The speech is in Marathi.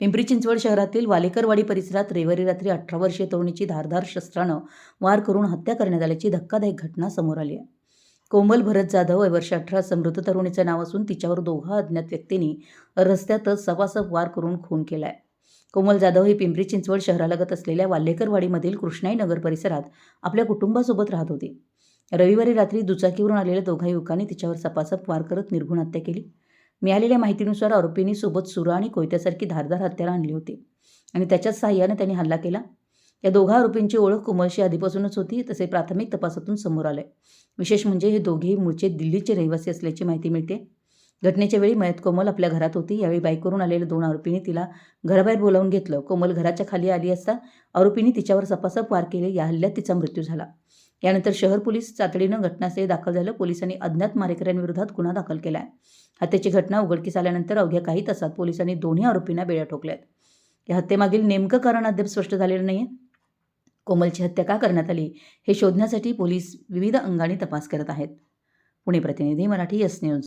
पिंपरी चिंचवड शहरातील वालेकरवाडी परिसरात रविवारी रात्री अठरा वर्षीय तरुणीची धारधार शस्त्रानं वार करून हत्या करण्यात आल्याची धक्कादायक घटना समोर आली आहे. कोमल भरत जाधव हे वर्ष अठरा समृद्ध मृत तरुणीचं नाव असून तिच्यावर दोघा अज्ञात व्यक्तींनी रस्त्यातच सपासप वार करून खून केला आहे कोमल जाधव ही पिंपरी चिंचवड शहरालगत असलेल्या वाल्हेकरवाडीमधील कृष्णाई नगर परिसरात आपल्या कुटुंबासोबत राहत होती. रविवारी रात्री दुचाकीवरून आलेल्या दोघा युवकांनी तिच्यावर सपासप वार करत निर्घुण हत्या केली. मिळालेल्या माहितीनुसार आरोपींनी सोबत सुरा आणि कोयत्यासारखी धारदार हत्यारं आणली होती. आणि त्याच्याच सहाय्याने त्यांनी हल्ला केला. या दोघा आरोपींची ओळख कुमळशी आधीपासूनच होती तसे प्राथमिक तपासातून समोर आलंय. विशेष म्हणजे हे दोघेही मूळचे दिल्लीचे रहिवासी असल्याची माहिती मिळते. घटनेच्या वेळी मयत कोमल आपल्या घरात होती. यावेळी बाईकवरून आलेल्या दोन आरोपींनी तिला घराबाहेर बोलावून घेतलं. कोमल घराच्या खाली आली असता आरोपींनी तिच्यावर सपासप वार केले. या हल्ल्यात तिचा मृत्यू झाला. यानंतर शहर पोलीस तातडीनं घटनास्थळी दाखल झालं. पोलिसांनी अज्ञात मारेकऱ्यांविरोधात गुन्हा दाखल केला. आहे हत्येची घटना उघडकीस आल्यानंतर अवघ्या काही तासात पोलिसांनी दोन्ही आरोपींना बेड्या ठोकल्यात. या हत्येमागील नेमकं कारण अद्याप स्पष्ट झालेलं नाही कोमलची हत्या का करण्यात आली हे शोधण्यासाठी पोलीस विविध अंगाने तपास करत आहेत. पुणे प्रतिनिधी मराठी एस न्यूज.